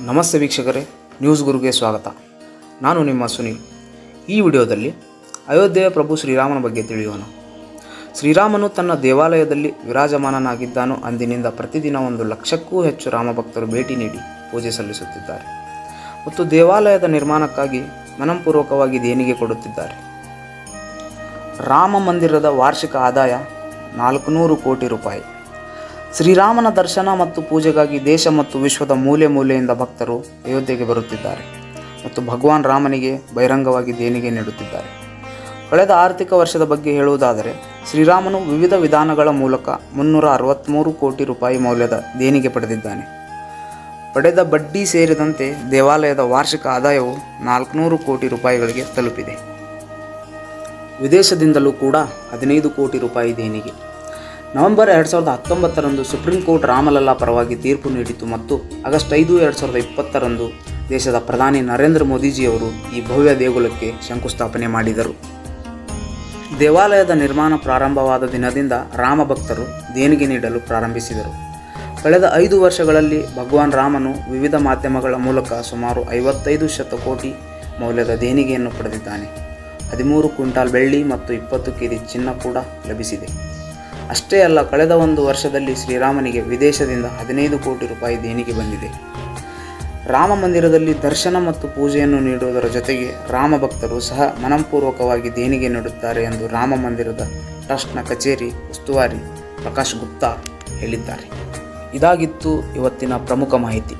ನಮಸ್ತೆ ವೀಕ್ಷಕರೇ ನ್ಯೂಸ್ ಗುರುಗೆ ಸ್ವಾಗತ. ನಾನು ನಿಮ್ಮ ಸುನೀಲ್. ಈ ವಿಡಿಯೋದಲ್ಲಿ ಅಯೋಧ್ಯೆಯ ಪ್ರಭು ಶ್ರೀರಾಮನ ಬಗ್ಗೆ ತಿಳಿಯೋಣ. ಶ್ರೀರಾಮನು ತನ್ನ ದೇವಾಲಯದಲ್ಲಿ ವಿರಾಜಮಾನನಾಗಿದ್ದಾನೋ ಅಂದಿನಿಂದ ಪ್ರತಿದಿನ ಒಂದು ಲಕ್ಷಕ್ಕೂ ಹೆಚ್ಚು ರಾಮಭಕ್ತರು ಭೇಟಿ ನೀಡಿ ಪೂಜೆ ಸಲ್ಲಿಸುತ್ತಿದ್ದಾರೆ. ಮತ್ತು ದೇವಾಲಯದ ನಿರ್ಮಾಣಕ್ಕಾಗಿ ಮನಂಪೂರ್ವಕವಾಗಿ ದೇಣಿಗೆ ಕೊಡುತ್ತಿದ್ದಾರೆ. ರಾಮ ಮಂದಿರದ ವಾರ್ಷಿಕ ಆದಾಯ ನಾಲ್ಕುನೂರು ಕೋಟಿ ರೂಪಾಯಿ. ಶ್ರೀರಾಮನ ದರ್ಶನ ಮತ್ತು ಪೂಜೆಗಾಗಿ ದೇಶ ಮತ್ತು ವಿಶ್ವದ ಮೂಲೆ ಮೂಲೆಯಿಂದ ಭಕ್ತರು ಅಯೋಧ್ಯೆಗೆ ಬರುತ್ತಿದ್ದಾರೆ ಮತ್ತು ಭಗವಾನ್ ರಾಮನಿಗೆ ಬಹಿರಂಗವಾಗಿ ದೇಣಿಗೆ ನೀಡುತ್ತಿದ್ದಾರೆ. ಕಳೆದ ಆರ್ಥಿಕ ವರ್ಷದ ಬಗ್ಗೆ ಹೇಳುವುದಾದರೆ, ಶ್ರೀರಾಮನು ವಿವಿಧ ವಿಧಾನಗಳ ಮೂಲಕ ಮುನ್ನೂರ ಅರವತ್ತ್ಮೂರು ಕೋಟಿ ರೂಪಾಯಿ ಮೌಲ್ಯದ ದೇಣಿಗೆ ಪಡೆದಿದ್ದಾನೆ. ಪಡೆದ ಬಡ್ಡಿ ಸೇರಿದಂತೆ ದೇವಾಲಯದ ವಾರ್ಷಿಕ ಆದಾಯವು ನಾಲ್ಕುನೂರು ಕೋಟಿ ರೂಪಾಯಿಗಳಿಗೆ ತಲುಪಿದೆ. ವಿದೇಶದಿಂದಲೂ ಕೂಡ ಹದಿನೈದು ಕೋಟಿ ರೂಪಾಯಿ ದೇಣಿಗೆ. ನವೆಂಬರ್ ಎರಡು ಸಾವಿರದ ಹತ್ತೊಂಬತ್ತರಂದು ಸುಪ್ರೀಂ ಕೋರ್ಟ್ ರಾಮಲಲ್ಲಾ ಪರವಾಗಿ ತೀರ್ಪು ನೀಡಿತು ಮತ್ತು ಆಗಸ್ಟ್ ಐದು ಎರಡು ಸಾವಿರದ ಇಪ್ಪತ್ತರಂದು ದೇಶದ ಪ್ರಧಾನಿ ನರೇಂದ್ರ ಮೋದಿಜಿಯವರು ಈ ಭವ್ಯ ದೇಗುಲಕ್ಕೆ ಶಂಕುಸ್ಥಾಪನೆ ಮಾಡಿದರು. ದೇವಾಲಯದ ನಿರ್ಮಾಣ ಪ್ರಾರಂಭವಾದ ದಿನದಿಂದ ರಾಮ ಭಕ್ತರು ದೇಣಿಗೆ ನೀಡಲು ಪ್ರಾರಂಭಿಸಿದರು. ಕಳೆದ ಐದು ವರ್ಷಗಳಲ್ಲಿ ಭಗವಾನ್ ರಾಮನು ವಿವಿಧ ಮಾಧ್ಯಮಗಳ ಮೂಲಕ ಸುಮಾರು ಐವತ್ತೈದು ಶತಕೋಟಿ ಮೌಲ್ಯದ ದೇಣಿಗೆಯನ್ನು ಪಡೆದಿದ್ದಾನೆ. ಹದಿಮೂರು ಕ್ವಿಂಟಾಲ್ ಬೆಳ್ಳಿ ಮತ್ತು ಇಪ್ಪತ್ತು ಕೆಜಿ ಚಿನ್ನ ಕೂಡ ಲಭಿಸಿದೆ. ಅಷ್ಟೇ ಅಲ್ಲ, ಕಳೆದ ಒಂದು ವರ್ಷದಲ್ಲಿ ಶ್ರೀರಾಮನಿಗೆ ವಿದೇಶದಿಂದ ಹದಿನೈದು ಕೋಟಿ ರೂಪಾಯಿ ದೇಣಿಗೆ ಬಂದಿದೆ. ರಾಮ ಮಂದಿರದಲ್ಲಿ ದರ್ಶನ ಮತ್ತು ಪೂಜೆಯನ್ನು ನೀಡುವುದರ ಜೊತೆಗೆ ರಾಮ ಭಕ್ತರು ಸಹ ಮನಂಪೂರ್ವಕವಾಗಿ ದೇಣಿಗೆ ನೀಡುತ್ತಾರೆ ಎಂದು ರಾಮ ಮಂದಿರದ ಟ್ರಸ್ಟ್ನ ಕಚೇರಿ ಉಸ್ತುವಾರಿ ಪ್ರಕಾಶ್ ಗುಪ್ತಾ ಹೇಳಿದ್ದಾರೆ. ಇದಾಗಿತ್ತು ಇವತ್ತಿನ ಪ್ರಮುಖ ಮಾಹಿತಿ.